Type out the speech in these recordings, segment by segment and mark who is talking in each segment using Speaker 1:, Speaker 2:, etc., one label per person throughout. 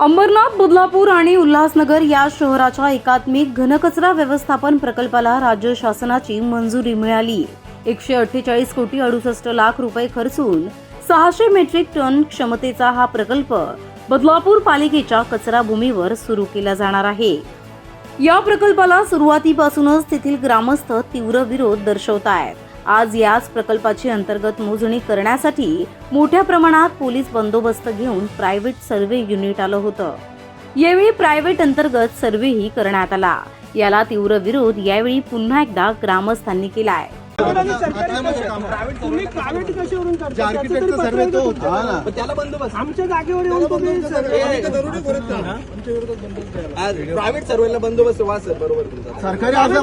Speaker 1: अंबरनाथ बदलापूर आणि उल्हासनगर या शहराच्या एकात्मिक घनकचरा व्यवस्थापन प्रकल्पाला राज्य शासनाची मंजुरी मिळाली. एकशे अठ्ठेचाळीस कोटी अडुसष्ट लाख रुपये खर्चून सहाशे मेट्रिक टन क्षमतेचा हा प्रकल्प बदलापूर पालिकेच्या कचरा भूमीवर सुरू केला जाणार आहे. या प्रकल्पाला सुरुवातीपासूनच तेथील ग्रामस्थ तीव्र विरोध दर्शवत आहेत आज याच प्रकल्पाची अंतर्गत मोजणी करण्यासाठी मोठ्या प्रमाणात पोलीस बंदोबस्त घेऊन प्रायव्हेट सर्व्हे युनिट आलं होतं. यावेळी प्रायव्हेट अंतर्गत सर्व्हेही करण्यात आला. याला तीव्र विरोध यावेळी पुन्हा एकदा ग्रामस्थांनी केलाय.
Speaker 2: तुम्ही प्रायव्हेट कशावरून करता? का तुमच्याकडे? आमच्या जागेवर येऊन तुम्ही सर्वे
Speaker 3: प्रायव्हेट सर्वेला बंदोबस्त वा सर बरोबर तुमचा.
Speaker 4: सरकारी
Speaker 3: आहे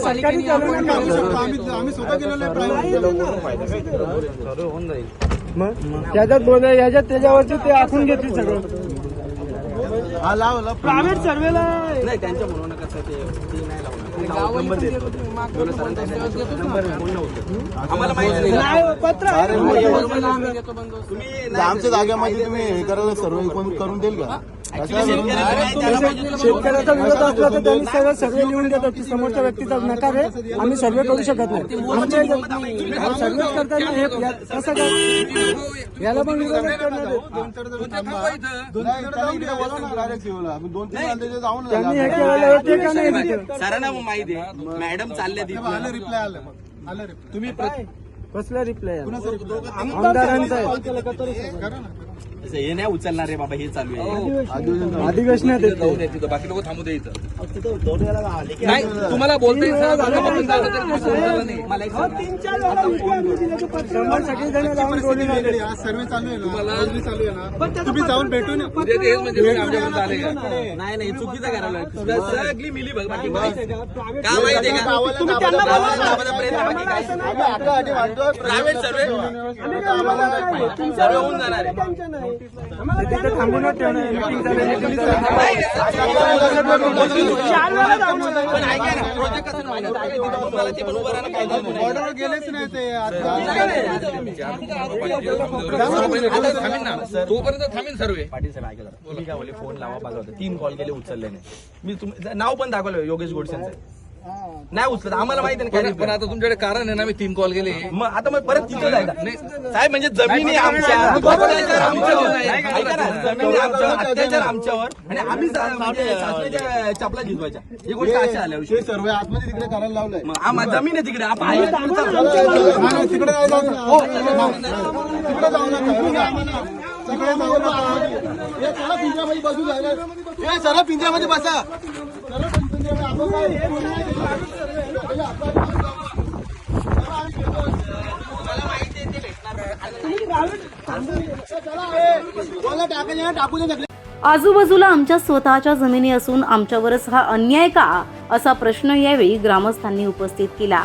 Speaker 2: सरकारी चालवणार नाही.
Speaker 4: आम्ही आम्ही स्वतः केलेलं आहे.
Speaker 2: त्याच्यात बोल याच्यात त्याच्यावरती ते आखून घेतील सगळं.
Speaker 4: हा लाव लाव.
Speaker 2: प्रायव्हेट सर्वेला
Speaker 3: नाही त्यांच्या म्हणून कसं ते ते नाही लावणार. आम्हाला माहीत नाही.
Speaker 2: पत्र
Speaker 4: आमच्या जागेमध्ये तुम्ही हे करायला सर्व करून देईल का?
Speaker 2: शेतकऱ्याचा विरोध असला तर त्यांनी सगळं सर्वे लिहून देतात की समोरच्या व्यक्तीचा नकार आहे. आम्ही सर्वे करू शकत नाही. आमच्या सर्वे करताना हे कसं काय? याला पण विरोध करणार आहे. त्यांनी हे केलेलं ते का नाही?
Speaker 3: सरांना मग माहिती आहे. मॅडम चालले
Speaker 4: आलं रिप्लाय आलं मग आलं reply.
Speaker 3: तुम्ही
Speaker 2: कसला रिप्लाय? आमदारांचा आहे.
Speaker 4: करा ना.
Speaker 3: हे नाही उचलणार रे बाबा हे चालू आहे
Speaker 4: अधिवेशन
Speaker 2: अधिवेशनात येते
Speaker 5: जाऊ दे तिथं बाकी लोक थांबू दे इथं नाही तुम्हाला बोलता येईल सर, जागा बघून जागा तरी पण समजलं नाही. मला एक सांगा.
Speaker 2: तीन चार वेळा विषय आम्ही दिले.
Speaker 4: आज सर्वे चालू आहे ना मोजणी चालू आहे ना तुम्ही जाऊन भेटून या.
Speaker 5: उद्या ते हेच म्हणजे तुम्ही आमच्यापर्यंत आले का
Speaker 3: नाही नाही चुकीचं करायला सगळी मिली बघ बाकी का
Speaker 2: प्रायव्हेट
Speaker 3: का माहिती आहे का
Speaker 4: गावाला
Speaker 2: तुम्ही
Speaker 4: गावाला
Speaker 2: त्यांना बोलवा ना.
Speaker 3: गावाला प्रयत्न बाकी काय
Speaker 4: आम्ही हाताहाती वाटतोय.
Speaker 3: प्रायव्हेट सर्वे
Speaker 2: आम्ही काय विरोधात नाही. तुमच्या
Speaker 3: सर्वे होऊन जाणार आहे
Speaker 4: बॉर्डरवर गेलेच नाही ते
Speaker 5: ना? तोपर्यंत सर्वे
Speaker 3: पाटील साहेब ऐकलं मी काय बोलले फोन लावा पाहिजे होता तीन कॉल केले उचलले नाही मी तुम नाव पण दाखवलं योगेश गोडसेंचं नाही उचलत. आम्हाला माहिती नाही
Speaker 5: पण
Speaker 3: काय
Speaker 5: पण आता तुमच्याकडे कारण आहे ना मी तीन कॉल केले.
Speaker 3: मग आता मग परत तिथं जायला साहेब म्हणजे जमिनी आमच्या अत्याचार आमच्यावर ऐका ना जमिनी आमच्यावर अत्याचार आमच्यावर आणि आम्ही म्हणजे शासनाच्या चपला जिजवायच्या ही गोष्ट अशा आल्या
Speaker 4: हे सर्वे आतमध्ये तिकडे करायला लावलंय.
Speaker 3: मग आम्हा जमीन आहे तिकडे. आपण आहे.
Speaker 4: हा, नाही, तिकडे नाही जाऊ नका. हो, तिकडे जाऊ नका. तिकडे जाऊ नका. हे बघा. तिकडे जाऊ नका. हे चला पिंजऱ्यामध्ये बसू जायला. हे पिंजऱ्यामध्ये बसा पिंजऱ्यामध्ये
Speaker 1: आजूबाजूला आमच्या स्वतःच्या जमिनी असून आमच्यावरच हा अन्याय का असा प्रश्न यावेळी ग्रामस्थांनी उपस्थित केला.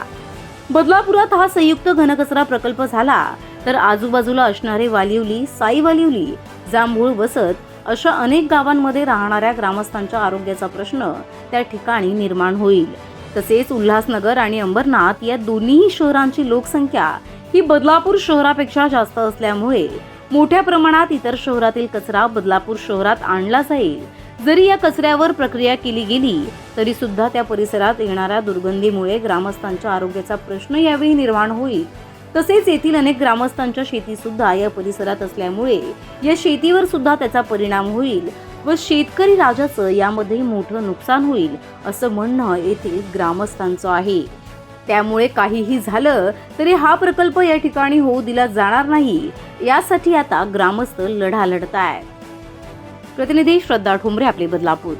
Speaker 1: बदलापुरात हा संयुक्त घनकचरा प्रकल्प झाला तर आजूबाजूला असणारे वालिवली साई वालिवली जांभूळ वसत अशा अनेक गावांमध्ये राहणाऱ्या ग्रामस्थांच्या आरोग्याचा प्रश्न त्या ठिकाणी निर्माण होईल. तसेच उल्हासनगर आणि अंबरनाथ या दोन्ही शहरांची लोकसंख्या ही बदलापूर शहरापेक्षा जास्त असल्यामुळे मोठ्या प्रमाणात इतर शहरातील कचरा बदलापूर शहरात आणला जाईल. जरी या कचऱ्यावर प्रक्रिया केली गेली तरी सुद्धा त्या परिसरात येणाऱ्या दुर्गंधीमुळे ग्रामस्थांच्या आरोग्याचा प्रश्न यावेळी निर्माण होईल तसेच येथील अनेक ग्रामस्थांच्या शेती सुद्धा या परिसरात असल्यामुळे या शेतीवर सुद्धा त्याचा परिणाम होईल व शेतकरी राजाचं यामध्ये मोठं नुकसान होईल असं म्हणणं येथील ग्रामस्थांचं आहे. त्यामुळे काहीही झालं तरी हा प्रकल्प या ठिकाणी होऊ दिला जाणार नाही यासाठी आता ग्रामस्थ लढा लढत आहे प्रतिनिधी श्रद्धा ठोंबरे आपले बदलापूर.